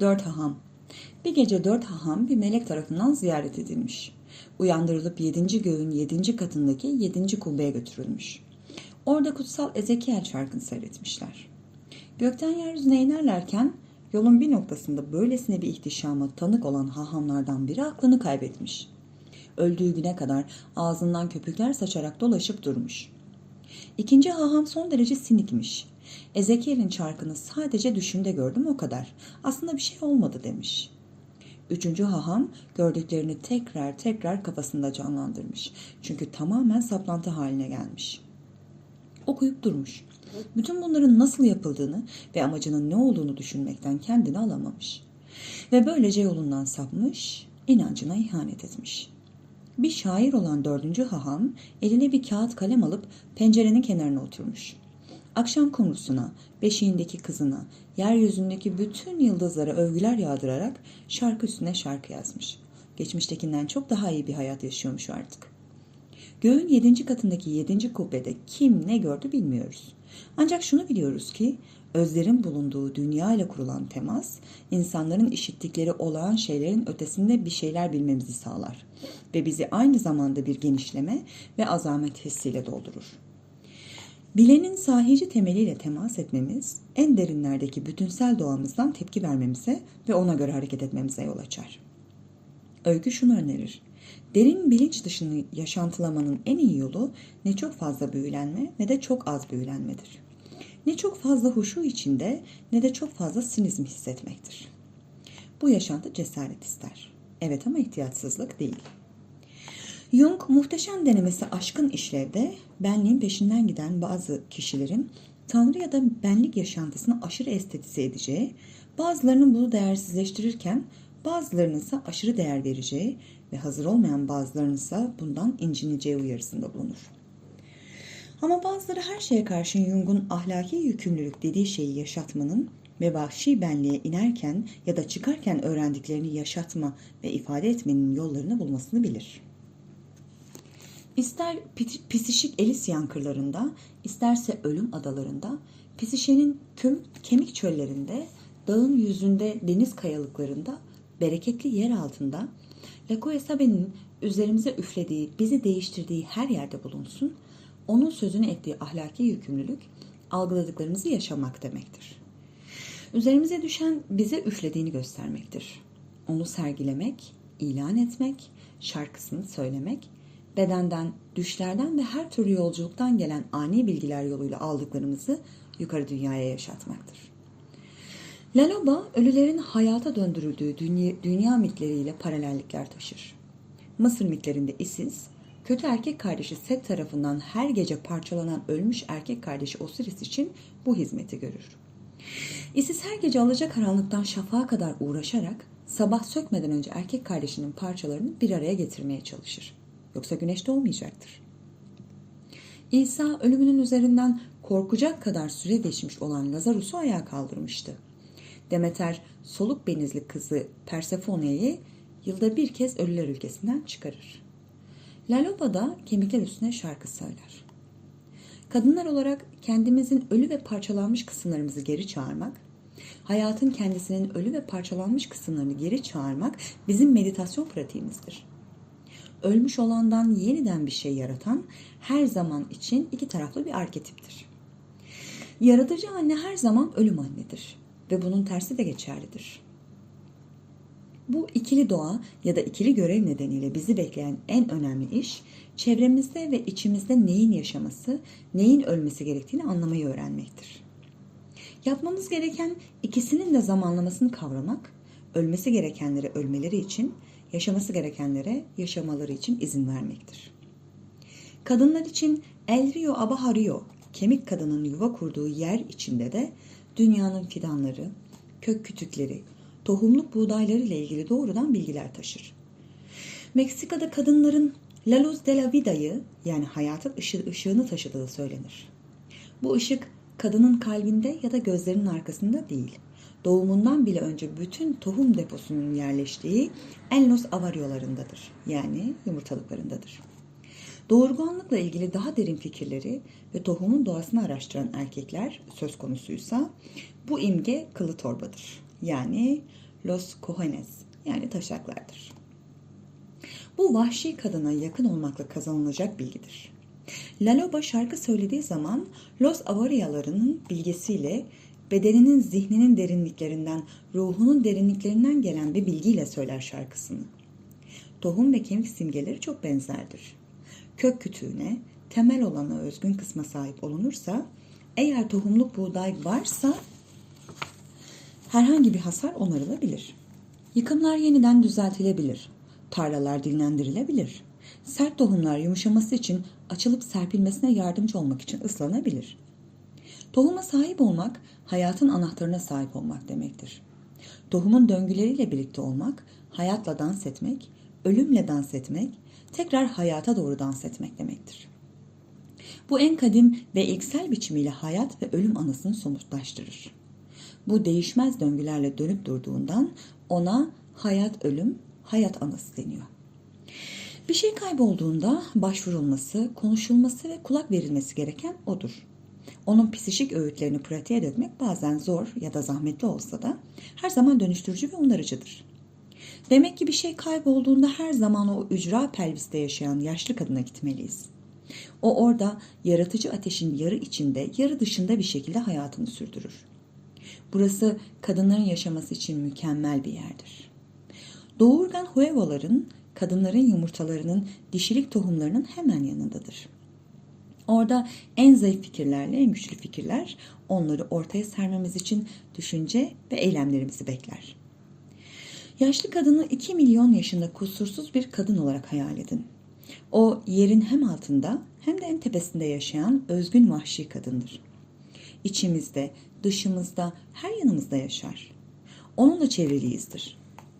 Dört haham. Bir gece dört haham bir melek tarafından ziyaret edilmiş. Uyandırılıp yedinci göğün yedinci katındaki yedinci kubbeye götürülmüş. Orada kutsal Ezekiel şarkını seyretmişler. Gökten yeryüzüne inerlerken yolun bir noktasında böylesine bir ihtişama tanık olan hahamlardan biri aklını kaybetmiş. Öldüğü güne kadar ağzından köpükler saçarak dolaşıp durmuş. İkinci haham son derece sinikmiş. Ezekiel'in çarkını sadece düşümde gördüm o kadar. Aslında bir şey olmadı demiş. Üçüncü haham gördüklerini tekrar tekrar kafasında canlandırmış. Çünkü tamamen saplantı haline gelmiş. Okuyup durmuş. Bütün bunların nasıl yapıldığını ve amacının ne olduğunu düşünmekten kendini alamamış. Ve böylece yolundan sapmış, inancına ihanet etmiş. Bir şair olan dördüncü haham eline bir kağıt kalem alıp pencerenin kenarına oturmuş. Akşam kumrusuna, beşiğindeki kızına, yeryüzündeki bütün yıldızlara övgüler yağdırarak şarkı üstüne şarkı yazmış. Geçmiştekinden çok daha iyi bir hayat yaşıyormuş artık. Göğün yedinci katındaki yedinci kubbede kim ne gördü bilmiyoruz. Ancak şunu biliyoruz ki özlerin bulunduğu dünya ile kurulan temas insanların işittikleri olağan şeylerin ötesinde bir şeyler bilmemizi sağlar ve bizi aynı zamanda bir genişleme ve azamet hissiyle doldurur. Bilenin sahici temeliyle temas etmemiz en derinlerdeki bütünsel doğamızdan tepki vermemize ve ona göre hareket etmemize yol açar. Öykü şunu önerir. Derin bilinç dışını yaşantılamanın en iyi yolu ne çok fazla büyülenme ne de çok az büyülenmedir. Ne çok fazla huşu içinde ne de çok fazla sinizm hissetmektir. Bu yaşantı cesaret ister. Evet ama ihtiyatsızlık değil. Jung muhteşem denemesi aşkın işlevde benliğin peşinden giden bazı kişilerin Tanrı ya da benlik yaşantısını aşırı estetize edeceği, bazılarının bunu değersizleştirirken bazılarının ise aşırı değer vereceği ve hazır olmayan bazılarının bundan incineceği uyarısında bulunur. Ama bazıları her şeye karşın Jung'un ahlaki yükümlülük dediği şeyi yaşatmanın ve vahşi benliğe inerken ya da çıkarken öğrendiklerini yaşatma ve ifade etmenin yollarını bulmasını bilir. İster pisişik Elis yankırlarında, isterse ölüm adalarında, pisişenin tüm kemik çöllerinde, dağın yüzünde, deniz kayalıklarında, bereketli yer altında, Lekoe Sabe'nin üzerimize üflediği, bizi değiştirdiği her yerde bulunsun, onun sözünü ettiği ahlaki yükümlülük, algıladıklarımızı yaşamak demektir. Üzerimize düşen bize üflediğini göstermektir. Onu sergilemek, ilan etmek, şarkısını söylemek, bedenden, düşlerden ve her türlü yolculuktan gelen ani bilgiler yoluyla aldıklarımızı yukarı dünyaya yaşatmaktır. Laloba, ölülerin hayata döndürüldüğü dünya, dünya mitleriyle paralellikler taşır. Mısır mitlerinde Isis, kötü erkek kardeşi Set tarafından her gece parçalanan ölmüş erkek kardeşi Osiris için bu hizmeti görür. Isis her gece alacakaranlıktan şafağa kadar uğraşarak sabah sökmeden önce erkek kardeşinin parçalarını bir araya getirmeye çalışır. Yoksa güneş doğmayacaktır. İsa ölümünün üzerinden korkacak kadar süre geçmiş olan Lazarus'u ayağa kaldırmıştı. Demeter soluk benizli kızı Persephone'yi yılda bir kez ölüler ülkesinden çıkarır. Laloba da kemikler üstüne şarkı söyler. Kadınlar olarak kendimizin ölü ve parçalanmış kısımlarımızı geri çağırmak, hayatın kendisinin ölü ve parçalanmış kısımlarını geri çağırmak bizim meditasyon pratiğimizdir. Ölmüş olandan yeniden bir şey yaratan her zaman için iki taraflı bir arketiptir. Yaratıcı anne her zaman ölüm annedir ve bunun tersi de geçerlidir. Bu ikili doğa ya da ikili görev nedeniyle bizi bekleyen en önemli iş, çevremizde ve içimizde neyin yaşaması, neyin ölmesi gerektiğini anlamayı öğrenmektir. Yapmamız gereken ikisinin de zamanlamasını kavramak, ölmesi gerekenlere ölmeleri için, yaşaması gerekenlere yaşamaları için izin vermektir. Kadınlar için El Rio Abajo Rio, kemik kadının yuva kurduğu yer içinde de dünyanın fidanları, kök kütükleri, tohumluk buğdayları ile ilgili doğrudan bilgiler taşır. Meksika'da kadınların La Luz de la Vida'yı yani hayatın ışığını taşıdığı söylenir. Bu ışık kadının kalbinde ya da gözlerinin arkasında değil, doğumundan bile önce bütün tohum deposunun yerleştiği Enlos avaryolarındadır yani yumurtalıklarındadır. Doğurganlıkla ilgili daha derin fikirleri ve tohumun doğasını araştıran erkekler söz konusuysa bu imge kılı torbadır. Yani Los Cojones yani taşaklardır. Bu vahşi kadına yakın olmakla kazanılacak bilgidir. Laloba şarkı söylediği zaman Los Avarialarının bilgesiyle bedeninin zihninin derinliklerinden, ruhunun derinliklerinden gelen bir bilgiyle söyler şarkısını. Tohum ve kemik simgeleri çok benzerdir. Kök kütüğüne, temel olana özgün kısma sahip olunursa, eğer tohumluk buğday varsa herhangi bir hasar onarılabilir. Yıkımlar yeniden düzeltilebilir. Tarlalar dinlendirilebilir. Sert tohumlar yumuşaması için açılıp serpilmesine yardımcı olmak için ıslanabilir. Tohuma sahip olmak, hayatın anahtarına sahip olmak demektir. Tohumun döngüleriyle birlikte olmak, hayatla dans etmek, ölümle dans etmek, tekrar hayata doğru dans etmek demektir. Bu en kadim ve ilksel biçimiyle hayat ve ölüm anısını somutlaştırır. Bu değişmez döngülerle dönüp durduğundan ona hayat ölüm, hayat anası deniyor. Bir şey kaybolduğunda başvurulması, konuşulması ve kulak verilmesi gereken odur. Onun psişik öğütlerini pratiğe dökmek bazen zor ya da zahmetli olsa da her zaman dönüştürücü ve onarıcıdır. Demek ki bir şey kaybolduğunda her zaman o ücra pelviste yaşayan yaşlı kadına gitmeliyiz. O orada yaratıcı ateşin yarı içinde, yarı dışında bir şekilde hayatını sürdürür. Burası kadınların yaşaması için mükemmel bir yerdir. Doğurgan huevoların kadınların yumurtalarının dişilik tohumlarının hemen yanındadır. Orada en zayıf fikirlerle en güçlü fikirler onları ortaya sermemiz için düşünce ve eylemlerimizi bekler. Yaşlı kadını 2 milyon yaşında kusursuz bir kadın olarak hayal edin. O yerin hem altında hem de en tepesinde yaşayan özgün vahşi kadındır. İçimizde, dışımızda, her yanımızda yaşar. Onunla çevriliyizdir.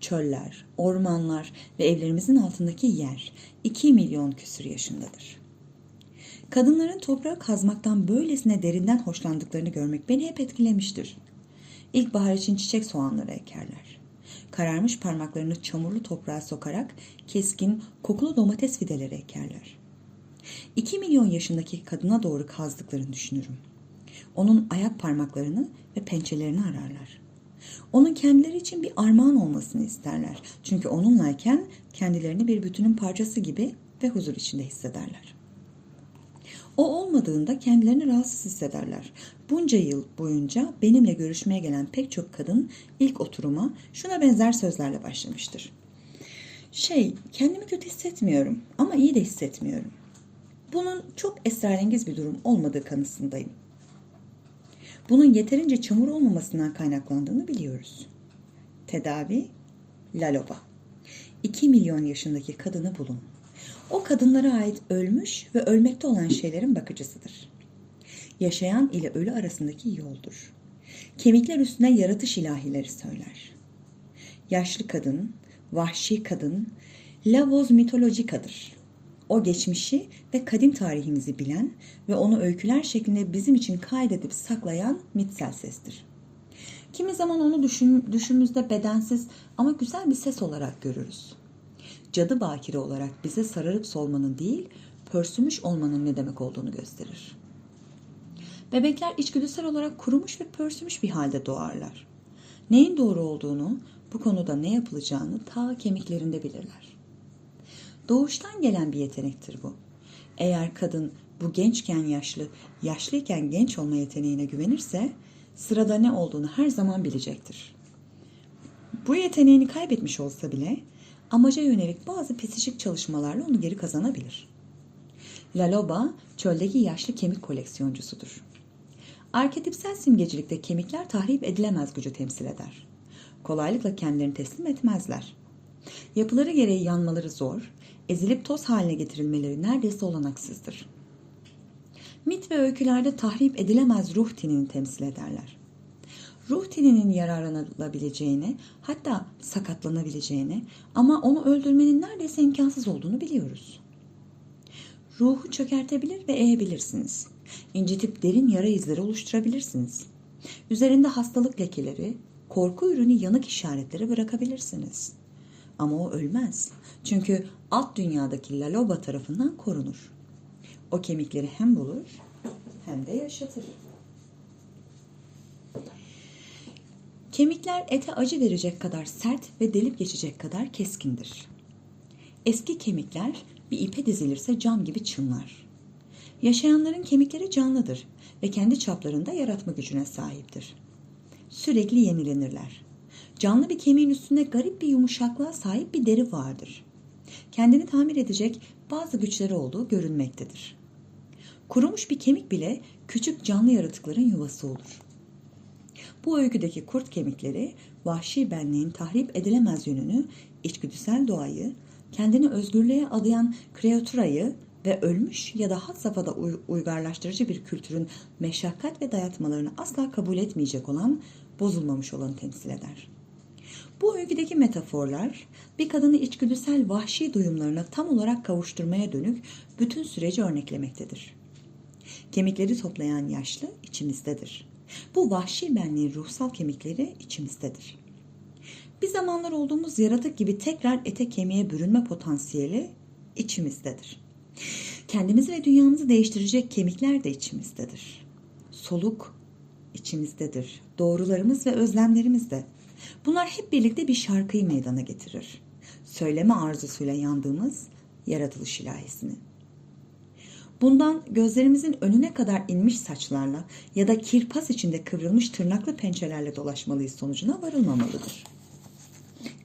Çöller, ormanlar ve evlerimizin altındaki yer 2 milyon küsur yaşındadır. Kadınların toprağı kazmaktan böylesine derinden hoşlandıklarını görmek beni hep etkilemiştir. İlkbahar için çiçek soğanları ekerler. Kararmış parmaklarını çamurlu toprağa sokarak keskin, kokulu domates fideleri ekerler. İki milyon yaşındaki kadına doğru kazdıklarını düşünürüm. Onun ayak parmaklarını ve pençelerini ararlar. Onun kendileri için bir armağan olmasını isterler. Çünkü onunlayken kendilerini bir bütünün parçası gibi ve huzur içinde hissederler. O olmadığında kendilerini rahatsız hissederler. Bunca yıl boyunca benimle görüşmeye gelen pek çok kadın ilk oturuma şuna benzer sözlerle başlamıştır. Şey, kendimi kötü hissetmiyorum ama iyi de hissetmiyorum. Bunun çok esrarengiz bir durum olmadığı kanısındayım. Bunun yeterince çamur olmamasından kaynaklandığını biliyoruz. Tedavi Laloba. 2 milyon yaşındaki kadını bulun. O kadınlara ait ölmüş ve ölmekte olan şeylerin bakıcısıdır. Yaşayan ile ölü arasındaki yoldur. Kemikler üstüne yaratış ilahileri söyler. Yaşlı kadın, vahşi kadın, Lavos mitolojikadır. O geçmişi ve kadim tarihimizi bilen ve onu öyküler şeklinde bizim için kaydedip saklayan mitsel sestir. Kimi zaman onu düşün, düşümüzde bedensiz ama güzel bir ses olarak görürüz. Cadı bakire olarak bize sararıp solmanın değil, pörsümüş olmanın ne demek olduğunu gösterir. Bebekler içgüdüsel olarak kurumuş ve pörsümüş bir halde doğarlar. Neyin doğru olduğunu, bu konuda ne yapılacağını ta kemiklerinde bilirler. Doğuştan gelen bir yetenektir bu. Eğer kadın bu gençken yaşlı, yaşlıyken genç olma yeteneğine güvenirse sırada ne olduğunu her zaman bilecektir. Bu yeteneğini kaybetmiş olsa bile amaca yönelik bazı psikik çalışmalarla onu geri kazanabilir. Laloba çöldeki yaşlı kemik koleksiyoncusudur. Arketipsel simgecilikte kemikler tahrip edilemez gücü temsil eder. Kolaylıkla kendilerini teslim etmezler. Yapıları gereği yanmaları zor, ezilip toz haline getirilmeleri neredeyse olanaksızdır. Mit ve öykülerde tahrip edilemez ruh tinini temsil ederler. Ruh tininin yararlanabileceğini, hatta sakatlanabileceğini ama onu öldürmenin neredeyse imkansız olduğunu biliyoruz. Ruhu çökertebilir ve eğebilirsiniz. İncitip derin yara izleri oluşturabilirsiniz. Üzerinde hastalık lekeleri, korku ürünü yanık işaretleri bırakabilirsiniz. Ama o ölmez. Çünkü alt dünyadaki Laloba tarafından korunur. O kemikleri hem bulur hem de yaşatır. Kemikler ete acı verecek kadar sert ve delip geçecek kadar keskindir. Eski kemikler bir ipe dizilirse cam gibi çınlar. Yaşayanların kemikleri canlıdır ve kendi çaplarında yaratma gücüne sahiptir. Sürekli yenilenirler. Canlı bir kemiğin üstünde garip bir yumuşaklığa sahip bir deri vardır. Kendini tamir edecek bazı güçleri olduğu görülmektedir. Kurumuş bir kemik bile küçük canlı yaratıkların yuvası olur. Bu öyküdeki kurt kemikleri vahşi benliğin tahrip edilemez yönünü, içgüdüsel doğayı, kendini özgürlüğe adayan kreatürayı ve ölmüş ya da had safhada uy- uygarlaştırıcı bir kültürün meşakkat ve dayatmalarını asla kabul etmeyecek olan, bozulmamış olanı temsil eder. Bu öyküdeki metaforlar bir kadını içgüdüsel vahşi duyumlarına tam olarak kavuşturmaya dönük bütün süreci örneklemektedir. Kemikleri toplayan yaşlı içimizdedir. Bu vahşi benliğin ruhsal kemikleri içimizdedir. Bir zamanlar olduğumuz yaratık gibi tekrar ete kemiğe bürünme potansiyeli içimizdedir. Kendimizi ve dünyamızı değiştirecek kemikler de içimizdedir. Soluk içimizdedir. Doğrularımız ve özlemlerimiz de. Bunlar hep birlikte bir şarkıyı meydana getirir. Söyleme arzusuyla yandığımız yaratılış ilahisini. Bundan gözlerimizin önüne kadar inmiş saçlarla ya da kirpas içinde kıvrılmış tırnaklı pençelerle dolaşmalıyız sonucuna varılmamalıdır.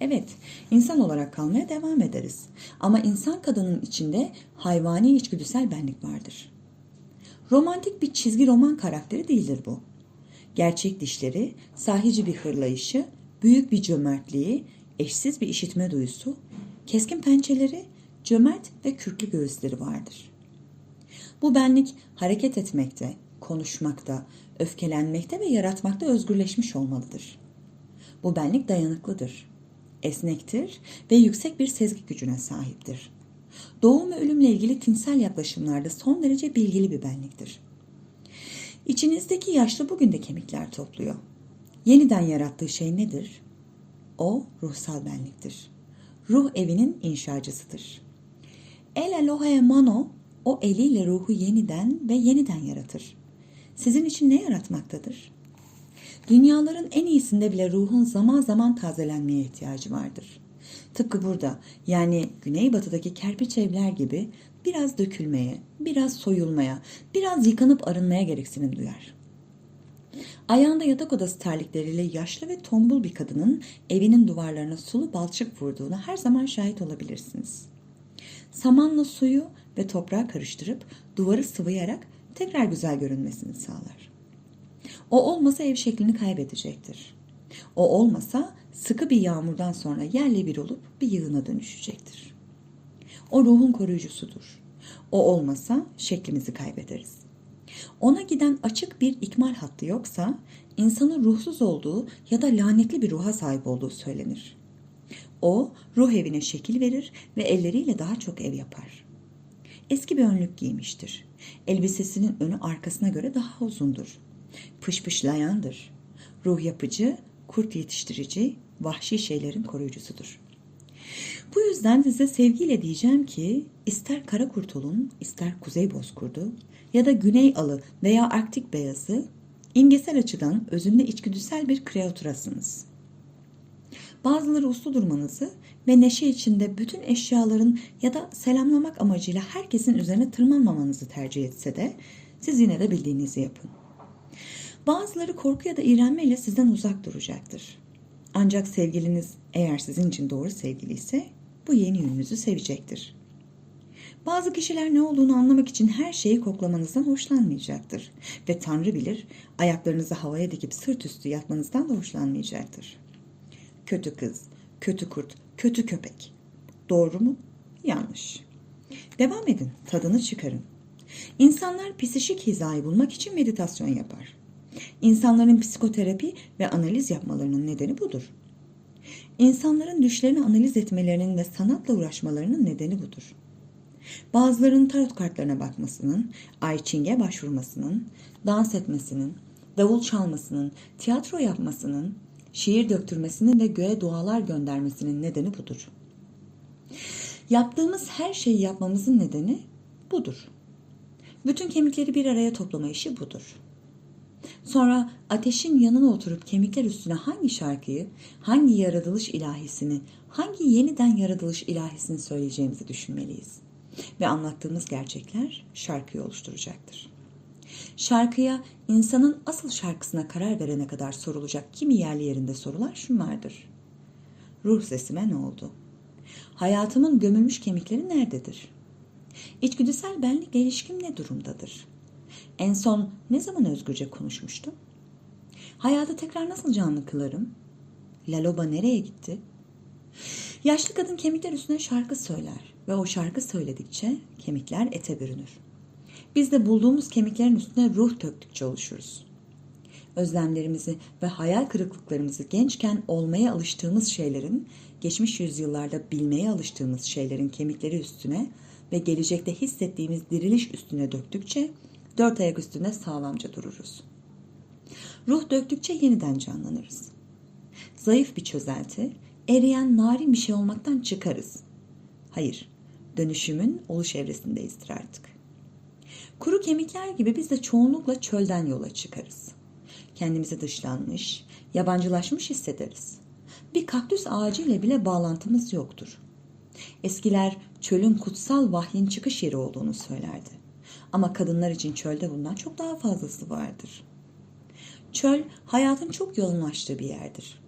Evet, insan olarak kalmaya devam ederiz. Ama insan kadının içinde hayvani içgüdüsel benlik vardır. Romantik bir çizgi roman karakteri değildir bu. Gerçek dişleri, sahici bir hırlayışı, büyük bir cömertliği, eşsiz bir işitme duyusu, keskin pençeleri, cömert ve kürklü göğüsleri vardır. Bu benlik hareket etmekte, konuşmakta, öfkelenmekte ve yaratmakta özgürleşmiş olmalıdır. Bu benlik dayanıklıdır, esnektir ve yüksek bir sezgi gücüne sahiptir. Doğum ve ölümle ilgili tinsel yaklaşımlarda son derece bilgili bir benliktir. İçinizdeki yaşlı bugün de kemikler topluyor. Yeniden yarattığı şey nedir? O ruhsal benliktir. Ruh evinin inşacısıdır. El alohae mano o eliyle ruhu yeniden ve yeniden yaratır. Sizin için ne yaratmaktadır? Dünyaların en iyisinde bile ruhun zaman zaman tazelenmeye ihtiyacı vardır. Tıpkı burada yani güneybatıdaki kerpiç evler gibi biraz dökülmeye, biraz soyulmaya, biraz yıkanıp arınmaya gereksinim duyar. Ayağında yatak odası terlikleriyle yaşlı ve tombul bir kadının evinin duvarlarına sulu balçık vurduğuna her zaman şahit olabilirsiniz. Samanla suyu ve toprağı karıştırıp duvarı sıvayarak tekrar güzel görünmesini sağlar. O olmasa ev şeklini kaybedecektir. O olmasa sıkı bir yağmurdan sonra yerle bir olup bir yığına dönüşecektir. O ruhun koruyucusudur. O olmasa şeklimizi kaybederiz. Ona giden açık bir ikmal hattı yoksa insanın ruhsuz olduğu ya da lanetli bir ruha sahip olduğu söylenir. O ruh evine şekil verir ve elleriyle daha çok ev yapar. Eski bir önlük giymiştir. Elbisesinin önü arkasına göre daha uzundur. Pışpışlayandır. Ruh yapıcı, kurt yetiştirici, vahşi şeylerin koruyucusudur. Bu yüzden size sevgiyle diyeceğim ki ister kara kurt olun, ister kuzey bozkurdu ya da güney alı veya arktik beyazı imgesel açıdan özünde içgüdüsel bir kreatürasınız. Bazıları uslu durmanızı ve neşe içinde bütün eşyaların ya da selamlamak amacıyla herkesin üzerine tırmanmamanızı tercih etse de siz yine de bildiğinizi yapın. Bazıları korku ya da iğrenmeyle sizden uzak duracaktır. Ancak sevgiliniz eğer sizin için doğru sevgili ise bu yeni yönünüzü sevecektir. Bazı kişiler ne olduğunu anlamak için her şeyi koklamanızdan hoşlanmayacaktır. Ve Tanrı bilir ayaklarınızı havaya dikip sırt üstü yatmanızdan da hoşlanmayacaktır. Kötü kız, kötü kurt, kötü köpek. Doğru mu? Yanlış. Devam edin, tadını çıkarın. İnsanlar psişik hizayı bulmak için meditasyon yapar. İnsanların psikoterapi ve analiz yapmalarının nedeni budur. İnsanların düşlerini analiz etmelerinin ve sanatla uğraşmalarının nedeni budur. Bazılarının tarot kartlarına bakmasının, I Ching'e başvurmasının, dans etmesinin, davul çalmasının, tiyatro yapmasının, şiir döktürmesinin ve göğe dualar göndermesinin nedeni budur. Yaptığımız her şeyi yapmamızın nedeni budur. Bütün kemikleri bir araya toplama işi budur. Sonra ateşin yanına oturup kemikler üstüne hangi şarkıyı, hangi yaratılış ilahisini, hangi yeniden yaratılış ilahisini söyleyeceğimizi düşünmeliyiz. Ve anlattığımız gerçekler şarkıyı oluşturacaktır. Şarkıya insanın asıl şarkısına karar verene kadar sorulacak kimi yerli yerinde sorular şunlardır. Ruh sesime ne oldu? Hayatımın gömülmüş kemikleri nerededir? İçgüdüsel benlikle ilişkim ne durumdadır? En son ne zaman özgürce konuşmuştum? Hayatı tekrar nasıl canlı kılarım? Laloba nereye gitti? Yaşlı kadın kemikler üstüne şarkı söyler ve o şarkı söyledikçe kemikler ete bürünür. Biz de bulduğumuz kemiklerin üstüne ruh döktükçe oluşuruz. Özlemlerimizi ve hayal kırıklıklarımızı gençken olmaya alıştığımız şeylerin, geçmiş yüzyıllarda bilmeye alıştığımız şeylerin kemikleri üstüne ve gelecekte hissettiğimiz diriliş üstüne döktükçe dört ayak üstünde sağlamca dururuz. Ruh döktükçe yeniden canlanırız. Zayıf bir çözelti, eriyen narin bir şey olmaktan çıkarız. Hayır, dönüşümün oluş evresindeyizdir artık. Kuru kemikler gibi biz de çoğunlukla çölden yola çıkarız. Kendimizi dışlanmış, yabancılaşmış hissederiz. Bir kaktüs ağacı ile bile bağlantımız yoktur. Eskiler çölün kutsal vahyin çıkış yeri olduğunu söylerdi. Ama kadınlar için çölde bundan çok daha fazlası vardır. Çöl hayatın çok yoğunlaştığı bir yerdir.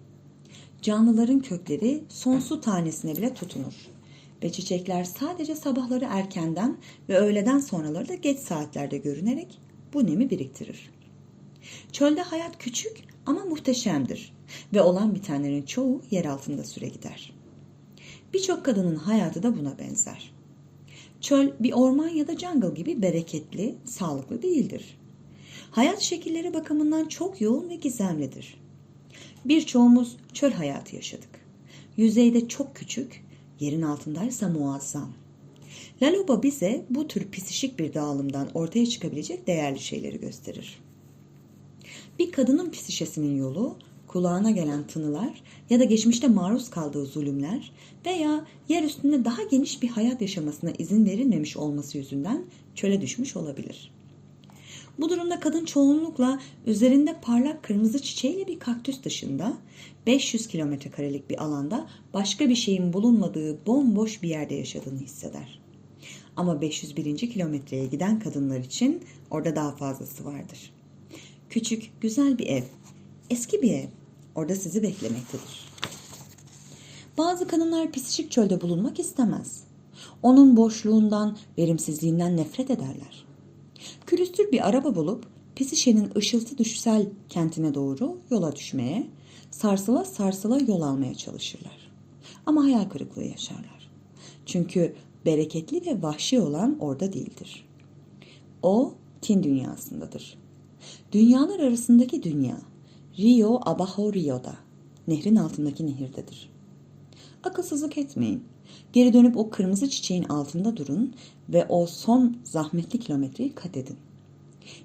Canlıların kökleri son su tanesine bile tutunur. Ve çiçekler sadece sabahları erkenden ve öğleden sonraları da geç saatlerde görünerek bu nemi biriktirir. Çölde hayat küçük ama muhteşemdir ve olan bitenlerin çoğu yer altında süre gider. Birçok kadının hayatı da buna benzer. Çöl bir orman ya da jungle gibi bereketli, sağlıklı değildir. Hayat şekilleri bakımından çok yoğun ve gizemlidir. Birçoğumuz çöl hayatı yaşadık. Yüzeyde çok küçük, yerin altındaysa muazzam. Laloba bize bu tür pisişik bir dağılımdan ortaya çıkabilecek değerli şeyleri gösterir. Bir kadının psişesinin yolu kulağına gelen tınılar ya da geçmişte maruz kaldığı zulümler veya yer üstünde daha geniş bir hayat yaşamasına izin verilmemiş olması yüzünden çöle düşmüş olabilir. Bu durumda kadın çoğunlukla üzerinde parlak kırmızı çiçeğiyle bir kaktüs dışında 500 kilometre karelik bir alanda başka bir şeyin bulunmadığı bomboş bir yerde yaşadığını hisseder. Ama 501. kilometreye giden kadınlar için orada daha fazlası vardır. Küçük, güzel bir ev, eski bir ev orada sizi beklemektedir. Bazı kadınlar pisişik çölde bulunmak istemez. Onun boşluğundan, verimsizliğinden nefret ederler. Külüstür bir araba bulup Pisişe'nin ışıltı düşsel kentine doğru yola düşmeye, sarsıla sarsıla yol almaya çalışırlar. Ama hayal kırıklığı yaşarlar. Çünkü bereketli ve vahşi olan orada değildir. O Tin dünyasındadır. Dünyalar arasındaki dünya, Rio Abajo Rio'da, nehrin altındaki nehirdedir. Akılsızlık etmeyin. Geri dönüp o kırmızı çiçeğin altında durun ve o son zahmetli kilometreyi kat edin.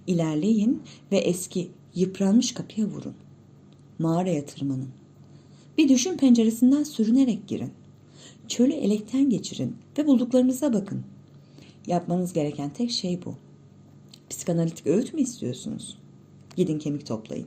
İlerleyin ve eski yıpranmış kapıya vurun. Mağaraya tırmanın. Bir düşün penceresinden sürünerek girin. Çölü elekten geçirin ve bulduklarınıza bakın. Yapmanız gereken tek şey bu. Psikanalitik öğüt mü istiyorsunuz? Gidin kemik toplayın.